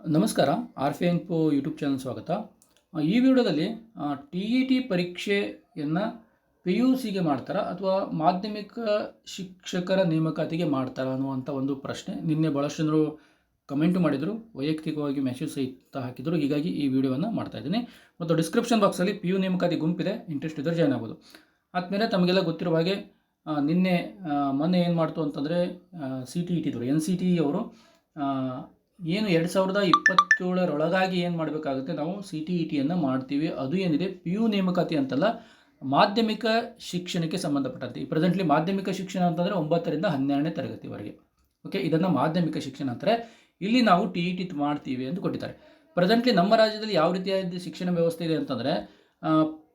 ನಮಸ್ಕಾರ ಆರ್ ಫಿ ಎನ್ ಪೋ ಯೂಟ್ಯೂಬ್ ಚಾನಲ್ ಸ್ವಾಗತ. ಈ ವಿಡಿಯೋದಲ್ಲಿ ಟಿ ಇ ಟಿ ಪರೀಕ್ಷೆಯನ್ನು ಪಿ ಯು ಸಿಗೆ ಮಾಡ್ತಾರಾ ಅಥವಾ ಮಾಧ್ಯಮಿಕ ಶಿಕ್ಷಕರ ನೇಮಕಾತಿಗೆ ಮಾಡ್ತಾರಾ ಅನ್ನುವಂಥ ಒಂದು ಪ್ರಶ್ನೆ ನಿನ್ನೆ ಭಾಳಷ್ಟು ಜನರು ಕಮೆಂಟ್ ಮಾಡಿದರು ವೈಯಕ್ತಿಕವಾಗಿ ಮೆಸೇಜ್ ಸಹಿತ ಹಾಕಿದರು ಹೀಗಾಗಿ ಈ ವಿಡಿಯೋವನ್ನು ಮಾಡ್ತಾ ಇದ್ದೀನಿ. ಮತ್ತು ಡಿಸ್ಕ್ರಿಪ್ಷನ್ ಬಾಕ್ಸಲ್ಲಿ ಪಿ ಯು ನೇಮಕಾತಿ ಗುಂಪಿದೆ ಇಂಟ್ರೆಸ್ಟ್ ಇದ್ದರೆ ಜಾಯ್ನ್ ಆಗ್ಬೋದು. ಆದಮೇಲೆ ತಮಗೆಲ್ಲ ಗೊತ್ತಿರುವ ಹಾಗೆ ನಿನ್ನೆ ಮೊನ್ನೆ ಏನು ಮಾಡ್ತು ಅಂತಂದರೆ ಸಿ ಟಿ ಇಟ್ಟಿದ್ರು ಎನ್ ಸಿ ಟಿ ಅವರು ಆ, ಏನು ಎರಡು ಸಾವಿರದ ಇಪ್ಪತ್ತೇಳರೊಳಗಾಗಿ ಏನು ಮಾಡಬೇಕಾಗುತ್ತೆ ನಾವು ಸಿ ಟಿ ಇ ಟಿಯನ್ನು ಮಾಡ್ತೀವಿ. ಅದು ಏನಿದೆ? ಪಿ ಯು ನೇಮಕಾತಿ ಅಂತಲ್ಲ, ಮಾಧ್ಯಮಿಕ ಶಿಕ್ಷಣಕ್ಕೆ ಸಂಬಂಧಪಟ್ಟಂತೆ. ಪ್ರೆಸೆಂಟ್ಲಿ ಮಾಧ್ಯಮಿಕ ಶಿಕ್ಷಣ ಅಂತಂದರೆ ಒಂಬತ್ತರಿಂದ ಹನ್ನೆರಡನೇ ತರಗತಿವರೆಗೆ. ಓಕೆ ಇದನ್ನು ಮಾಧ್ಯಮಿಕ ಶಿಕ್ಷಣ ಅಂತಾರೆ. ಇಲ್ಲಿ ನಾವು ಟಿ ಇ ಟಿ ಮಾಡ್ತೀವಿ ಅಂತ ಕೊಟ್ಟಿದ್ದಾರೆ. ಪ್ರೆಸೆಂಟ್ಲಿ ನಮ್ಮ ರಾಜ್ಯದಲ್ಲಿ ಯಾವ ರೀತಿಯಾದ ಶಿಕ್ಷಣ ವ್ಯವಸ್ಥೆ ಇದೆ ಅಂತಂದರೆ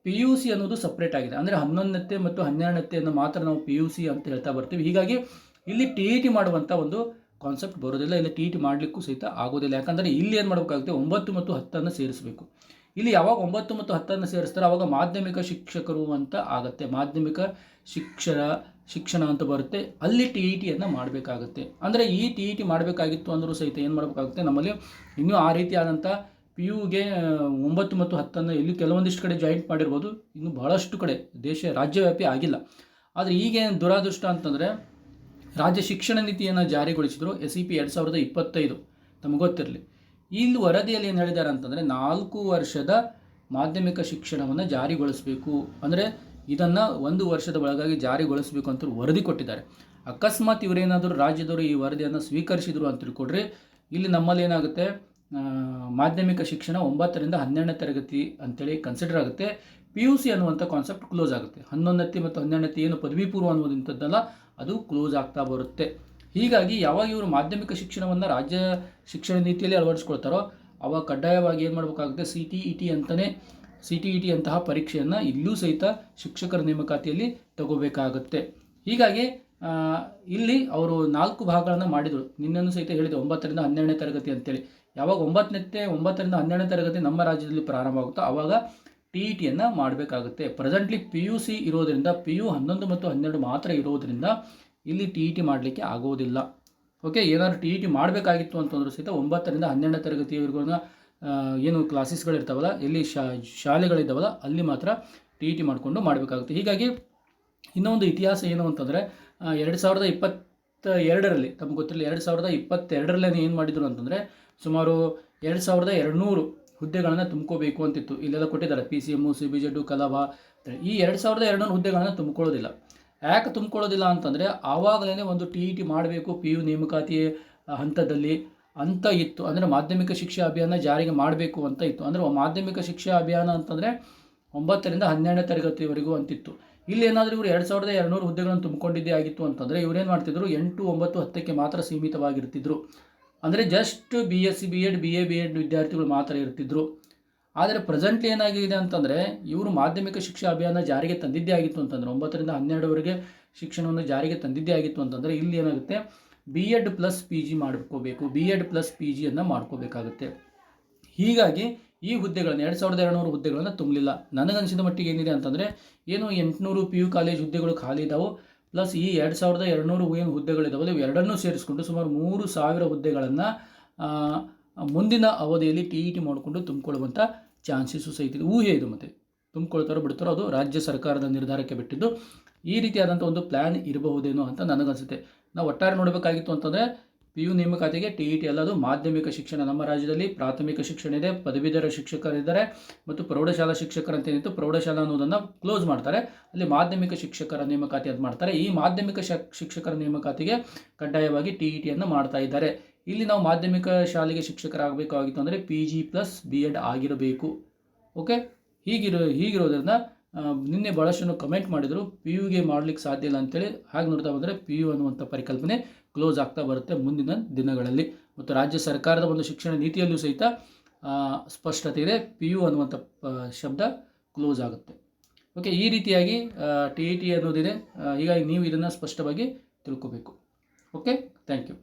ಪಿ ಯು ಸಿ ಅನ್ನೋದು ಸಪ್ರೇಟ್ ಆಗಿದೆ. ಅಂದರೆ ಹನ್ನೊಂದನೇ ಮತ್ತು ಹನ್ನೆರಡನತ್ತೆಯನ್ನು ಮಾತ್ರ ನಾವು ಪಿ ಯು ಸಿ ಅಂತ ಹೇಳ್ತಾ ಬರ್ತೀವಿ. ಹೀಗಾಗಿ ಇಲ್ಲಿ ಟಿ ಇ ಟಿ ಮಾಡುವಂಥ ಒಂದು ಕಾನ್ಸೆಪ್ಟ್ ಬರೋದಿಲ್ಲ ಇಲ್ಲ ಟಿ ಇ ಟಿ ಮಾಡಲಿಕ್ಕೂ ಸಹಿತ ಆಗೋದಿಲ್ಲ. ಯಾಕಂದರೆ ಇಲ್ಲಿ ಏನು ಮಾಡಬೇಕಾಗುತ್ತೆ, ಒಂಬತ್ತು ಮತ್ತು ಹತ್ತನ್ನು ಸೇರಿಸಬೇಕು. ಇಲ್ಲಿ ಯಾವಾಗ ಒಂಬತ್ತು ಮತ್ತು ಹತ್ತನ್ನು ಸೇರಿಸ್ತಾರೆ ಆವಾಗ ಮಾಧ್ಯಮಿಕ ಶಿಕ್ಷಕರು ಅಂತ ಆಗುತ್ತೆ. ಮಾಧ್ಯಮಿಕ ಶಿಕ್ಷಣ ಶಿಕ್ಷಣ ಅಂತ ಬರುತ್ತೆ. ಅಲ್ಲಿ ಟಿ ಇ ಟಿಯನ್ನು ಮಾಡಬೇಕಾಗುತ್ತೆ. ಅಂದರೆ ಈ ಟಿ ಇ ಟಿ ಮಾಡಬೇಕಾಗಿತ್ತು ಅಂದರೂ ಸಹಿತ ಏನು ಮಾಡಬೇಕಾಗುತ್ತೆ, ನಮ್ಮಲ್ಲಿ ಇನ್ನೂ ಆ ರೀತಿಯಾದಂಥ ಪಿ ಯುಗೆ ಒಂಬತ್ತು ಮತ್ತು ಹತ್ತನ್ನು ಇಲ್ಲಿ ಕೆಲವೊಂದಿಷ್ಟು ಕಡೆ ಜಾಯಿಂಟ್ ಮಾಡಿರ್ಬೋದು. ಇನ್ನು ಬಹಳಷ್ಟು ಕಡೆ ದೇಶ, ರಾಜ್ಯವ್ಯಾಪಿ ಆಗಿಲ್ಲ. ಆದರೆ ಈಗೇನು ದುರಾದೃಷ್ಟ ಅಂತಂದರೆ ರಾಜ್ಯ ಶಿಕ್ಷಣ ನೀತಿಯನ್ನು ಜಾರಿಗೊಳಿಸಿದ್ರು ಎಸ್ ಇ ಪಿ ಎರಡು ಸಾವಿರದ ಇಪ್ಪತ್ತೈದು. ತಮಗೆ ಗೊತ್ತಿರಲಿ. ಇಲ್ಲಿ ವರದಿಯಲ್ಲಿ ಏನು ಹೇಳಿದ್ದಾರೆ ಅಂತಂದರೆ ನಾಲ್ಕು ವರ್ಷದ ಮಾಧ್ಯಮಿಕ ಶಿಕ್ಷಣವನ್ನು ಜಾರಿಗೊಳಿಸಬೇಕು. ಅಂದರೆ ಇದನ್ನು ಒಂದು ವರ್ಷದ ಒಳಗಾಗಿ ಜಾರಿಗೊಳಿಸಬೇಕು ಅಂತ ವರದಿ ಕೊಟ್ಟಿದ್ದಾರೆ. ಅಕಸ್ಮಾತ್ ಇವರೇನಾದರೂ ರಾಜ್ಯದವರು ಈ ವರದಿಯನ್ನು ಸ್ವೀಕರಿಸಿದ್ರು ಅಂತ ತಿಳ್ಕೊಡ್ರಿ. ಇಲ್ಲಿ ನಮ್ಮಲ್ಲಿ ಏನಾಗುತ್ತೆ? ಮಾಧ್ಯಮಿಕ ಶಿಕ್ಷಣ ಒಂಬತ್ತರಿಂದ ಹನ್ನೆರಡನೇ ತರಗತಿ ಅಂತೇಳಿ ಕನ್ಸಿಡರ್ ಆಗುತ್ತೆ. ಪಿ ಯು ಸಿ ಅನ್ನುವಂಥ ಕಾನ್ಸೆಪ್ಟ್ ಕ್ಲೋಸ್ ಆಗುತ್ತೆ. ಹನ್ನೊಂದನೇ ಮತ್ತು ಹನ್ನೆರಡನೇ ಏನು ಪದವಿ ಪೂರ್ವ ಅನ್ನುವಂಥದ್ದಲ್ಲ, ಅದು ಕ್ಲೋಸ್ ಆಗ್ತಾ ಬರುತ್ತೆ. ಹೀಗಾಗಿ ಯಾವಾಗ ಇವರು ಮಾಧ್ಯಮಿಕ ಶಿಕ್ಷಣವನ್ನು ರಾಜ್ಯ ಶಿಕ್ಷಣ ನೀತಿಯಲ್ಲಿ ಅಳವಡಿಸ್ಕೊಳ್ತಾರೋ, ಅವಾಗ ಕಡ್ಡಾಯವಾಗಿ ಏನು ಮಾಡಬೇಕಾಗುತ್ತೆ? ಸಿ ಟಿ ಇ ಟಿ ಅಂತಲೇ ಸಿ ಟಿ ಇ ಟಿ ಅಂತಹ ಪರೀಕ್ಷೆಯನ್ನು ಇಲ್ಲೂ ಸಹಿತ ಶಿಕ್ಷಕರ ನೇಮಕಾತಿಯಲ್ಲಿ ತಗೋಬೇಕಾಗುತ್ತೆ. ಹೀಗಾಗಿ ಇಲ್ಲಿ ಅವರು ನಾಲ್ಕು ಭಾಗಗಳನ್ನು ಮಾಡಿದರು. ನಿನ್ನನ್ನು ಸಹಿತ ಹೇಳಿದೆ, ಒಂಬತ್ತರಿಂದ ಹನ್ನೆರಡನೇ ತರಗತಿ ಅಂತೇಳಿ. ಯಾವಾಗ ಒಂಬತ್ತನೇ ಒಂಬತ್ತರಿಂದ ಹನ್ನೆರಡನೇ ತರಗತಿ ನಮ್ಮ ರಾಜ್ಯದಲ್ಲಿ ಪ್ರಾರಂಭ ಆಗುತ್ತೋ ಆವಾಗ ಟಿ ಇ ಟಿಯನ್ನು ಮಾಡಬೇಕಾಗುತ್ತೆ. ಪ್ರೆಸೆಂಟ್ಲಿ ಪಿ ಯು ಸಿ ಇರೋದರಿಂದ ಪಿ ಯು ಹನ್ನೊಂದು ಮತ್ತು ಹನ್ನೆರಡು ಮಾತ್ರ ಇರೋದರಿಂದ ಇಲ್ಲಿ ಟಿ ಇ ಟಿ ಮಾಡಲಿಕ್ಕೆ ಆಗೋದಿಲ್ಲ. ಓಕೆ ಏನಾದರೂ ಟಿ ಇ ಟಿ ಮಾಡಬೇಕಾಗಿತ್ತು ಅಂತಂದ್ರೂ ಸಹಿತ ಒಂಬತ್ತರಿಂದ ಹನ್ನೆರಡನೇ ತರಗತಿಯವರೆಗೂ ಏನು ಕ್ಲಾಸಸ್ಗಳಿರ್ತಾವಲ್ಲ ಎಲ್ಲಿ ಶಾ, ಶಾಲೆಗಳಿದ್ದಾವಲ್ಲ, ಅಲ್ಲಿ ಮಾತ್ರ ಟಿ ಇ ಟಿ ಮಾಡಿಕೊಂಡು ಮಾಡಬೇಕಾಗುತ್ತೆ. ಹೀಗಾಗಿ ಇನ್ನೊಂದು ಇತಿಹಾಸ ಏನು ಅಂತಂದರೆ ಎರಡು ಸಾವಿರದ ಇಪ್ಪತ್ತ ಎರಡರಲ್ಲಿ, ತಮಗೆ ಗೊತ್ತಿರಲಿ, ಎರಡು ಸಾವಿರದ ಇಪ್ಪತ್ತೆರಡರಲ್ಲೇ ಏನು ಮಾಡಿದರು ಅಂತಂದರೆ ಸುಮಾರು ಎರಡು ಸಾವಿರದ ಎರಡುನೂರು ಹುದ್ದೆಗಳನ್ನು ತುಂಬ್ಕೋಬೇಕು ಅಂತಿತ್ತು. ಇಲ್ಲೆಲ್ಲ ಕೊಟ್ಟಿದ್ದಾರೆ. P C M C B Z ಕಲಾವ. ಈ ಎರಡು ಸಾವಿರದ ಎರಡುನೂರು ಹುದ್ದೆಗಳನ್ನು ತುಂಬ್ಕೊಳ್ಳೋದಿಲ್ಲ. ಯಾಕೆ ತುಂಬ್ಕೊಳ್ಳೋದಿಲ್ಲ ಅಂತಂದರೆ ಆವಾಗಲೇ ಒಂದು ಟಿ ಇ ಟಿ ಮಾಡಬೇಕು. ಪಿ ಯು ನೇಮಕಾತಿ ಹಂತದಲ್ಲಿ ಅಂತ ಇತ್ತು. ಅಂದರೆ ಮಾಧ್ಯಮಿಕ ಶಿಕ್ಷಾ ಅಭಿಯಾನ ಜಾರಿಗೆ ಮಾಡಬೇಕು ಅಂತ ಇತ್ತು. ಅಂದರೆ ಮಾಧ್ಯಮಿಕ ಶಿಕ್ಷಾ ಅಭಿಯಾನ ಅಂತಂದರೆ ಒಂಬತ್ತರಿಂದ ಹನ್ನೆರಡನೇ ತರಗತಿವರೆಗೂ ಅಂತಿತ್ತು. ಇಲ್ಲಿ ಏನಾದರೂ ಇವರು ಎರಡು ಸಾವಿರದ ಎರಡುನೂರು ಹುದ್ದೆಗಳನ್ನು ತುಂಬಿಕೊಂಡಿದ್ದೇ ಆಗಿತ್ತು ಅಂತಂದರೆ ಇವರೇನು ಮಾಡ್ತಿದ್ರು? ಎಂಟು ಒಂಬತ್ತು ಹತ್ತಕ್ಕೆ ಮಾತ್ರ ಸೀಮಿತವಾಗಿರ್ತಿದ್ರು. ಅಂದರೆ just B S C B Ed B A B Ed ವಿದ್ಯಾರ್ಥಿಗಳು ಮಾತ್ರ ಇರ್ತಿದ್ರು. ಆದರೆ ಪ್ರೆಸೆಂಟ್ಲಿ ಏನಾಗಿದೆ ಅಂತಂದರೆ ಇವರು ಮಾಧ್ಯಮಿಕ ಶಿಕ್ಷಾ ಅಭಿಯಾನ ಜಾರಿಗೆ ತಂದಿದ್ದೇ ಆಗಿತ್ತು ಅಂತಂದರೆ ಒಂಬತ್ತರಿಂದ ಹನ್ನೆರಡುವರೆಗೆ ಶಿಕ್ಷಣವನ್ನು ಜಾರಿಗೆ ತಂದಿದ್ದೇ ಆಗಿತ್ತು ಅಂತಂದರೆ ಇಲ್ಲಿ ಏನಾಗುತ್ತೆ? B Ed plus P G ಮಾಡ್ಕೋಬೇಕು. ಬಿ ಎಡ್ ಪ್ಲಸ್ ಪಿ ಜಿಯನ್ನು ಮಾಡ್ಕೋಬೇಕಾಗುತ್ತೆ. ಹೀಗಾಗಿ ಈ ಹುದ್ದೆಗಳನ್ನು, ಎರಡು ಸಾವಿರದ ಎರಡುನೂರು ಹುದ್ದೆಗಳನ್ನು ತುಂಬಲಿಲ್ಲ. ನನಗನ್ಸಿದ ಮಟ್ಟಿಗೆ ಏನಿದೆ ಅಂತಂದರೆ ಏನು ಎಂಟುನೂರು ಪಿ ಯು ಕಾಲೇಜ್ ಹುದ್ದೆಗಳು ಖಾಲಿ ಇದ್ದಾವೆ ಪ್ಲಸ್ ಈ ಎರಡು ಸಾವಿರದ ಎರಡುನೂರು ಏನು ಹುದ್ದೆಗಳಿದ್ದಾವೆ ಇವು ಎರಡನ್ನೂ ಸೇರಿಸ್ಕೊಂಡು ಸುಮಾರು ಮೂರು ಸಾವಿರ ಹುದ್ದೆಗಳನ್ನು ಮುಂದಿನ ಅವಧಿಯಲ್ಲಿ ಟಿ ಇ ಟಿ ಮಾಡಿಕೊಂಡು ತುಂಬಿಕೊಳ್ಳುವಂಥ ಚಾನ್ಸಸ್ಸು ಸಹಿತ ಇದೆ. ಊಹೆ ಇದು ಮತ್ತೆ. ತುಂಬಿಕೊಳ್ತಾರೋ ಬಿಡ್ತಾರೋ ಅದು ರಾಜ್ಯ ಸರ್ಕಾರದ ನಿರ್ಧಾರಕ್ಕೆ ಬಿಟ್ಟಿದ್ದು ಈ ರೀತಿಯಾದಂಥ ಒಂದು ಪ್ಲ್ಯಾನ್ ಇರಬಹುದೇನೋ ಅಂತ ನನಗನ್ಸುತ್ತೆ. ನಾವು ಒಟ್ಟಾರೆ ನೋಡಬೇಕಾಗಿತ್ತು ಅಂತಂದರೆ ಪಿ ಯು ನೇಮಕಾತಿಗೆ ಟಿ ಇ ಟಿ ಅಲ್ಲದು ಮಾಧ್ಯಮಿಕ ಶಿಕ್ಷಣ. ನಮ್ಮ ರಾಜ್ಯದಲ್ಲಿ ಪ್ರಾಥಮಿಕ ಶಿಕ್ಷಣ ಇದೆ, ಪದವೀಧರ ಶಿಕ್ಷಕರಿದ್ದಾರೆ ಮತ್ತು ಪ್ರೌಢಶಾಲಾ ಶಿಕ್ಷಕರಂತ ಏನಿತ್ತು ಪ್ರೌಢಶಾಲಾ ಅನ್ನೋದನ್ನು ಕ್ಲೋಸ್ ಮಾಡ್ತಾರೆ. ಅಲ್ಲಿ ಮಾಧ್ಯಮಿಕ ಶಿಕ್ಷಕರ ನೇಮಕಾತಿ ಅದು ಮಾಡ್ತಾರೆ. ಈ ಮಾಧ್ಯಮಿಕ ಶಿಕ್ಷಕರ ನೇಮಕಾತಿಗೆ ಕಡ್ಡಾಯವಾಗಿ ಟಿ ಇ ಟಿಯನ್ನು ಮಾಡ್ತಾ ಇದ್ದಾರೆ. ಇಲ್ಲಿ ನಾವು ಮಾಧ್ಯಮಿಕ ಶಾಲೆಗೆ ಶಿಕ್ಷಕರಾಗಬೇಕಾಗಿತ್ತು ಅಂದರೆ P G plus B Ed ಆಗಿರಬೇಕು. ಓಕೆ ಹೀಗಿರೋ, ಹೀಗಿರೋದ್ರಿಂದ ನಿನ್ನೆ ಭಾಳಷ್ಟು ಕಮೆಂಟ್ ಮಾಡಿದರು ಪಿ ಯುಗೆ ಮಾಡಲಿಕ್ಕೆ ಸಾಧ್ಯ ಇಲ್ಲ ಅಂತೇಳಿ. ಹಾಗೆ ನೋಡ್ತಾ ಬಂದರೆ ಪಿ ಯು ಅನ್ನುವಂಥ ಪರಿಕಲ್ಪನೆ ಕ್ಲೋಸ್ ಆಗ್ತಾ ಬರುತ್ತೆ ಮುಂದಿನ ದಿನಗಳಲ್ಲಿ. ಮತ್ತು ರಾಜ್ಯ ಸರ್ಕಾರದ ಒಂದು ಶಿಕ್ಷಣ ನೀತಿಯಲ್ಲೂ ಸಹಿತ ಸ್ಪಷ್ಟತೆ ಇದೆ. ಪಿ ಯು ಅನ್ನುವಂಥ ಶಬ್ದ ಕ್ಲೋಸ್ ಆಗುತ್ತೆ. ಓಕೆ, ಈ ರೀತಿಯಾಗಿ ಟಿ ಇ ಟಿ ಅನ್ನೋದಿದೆ. ಹೀಗಾಗಿ ನೀವು ಇದನ್ನು ಸ್ಪಷ್ಟವಾಗಿ ತಿಳ್ಕೋಬೇಕು. Okay, thank you.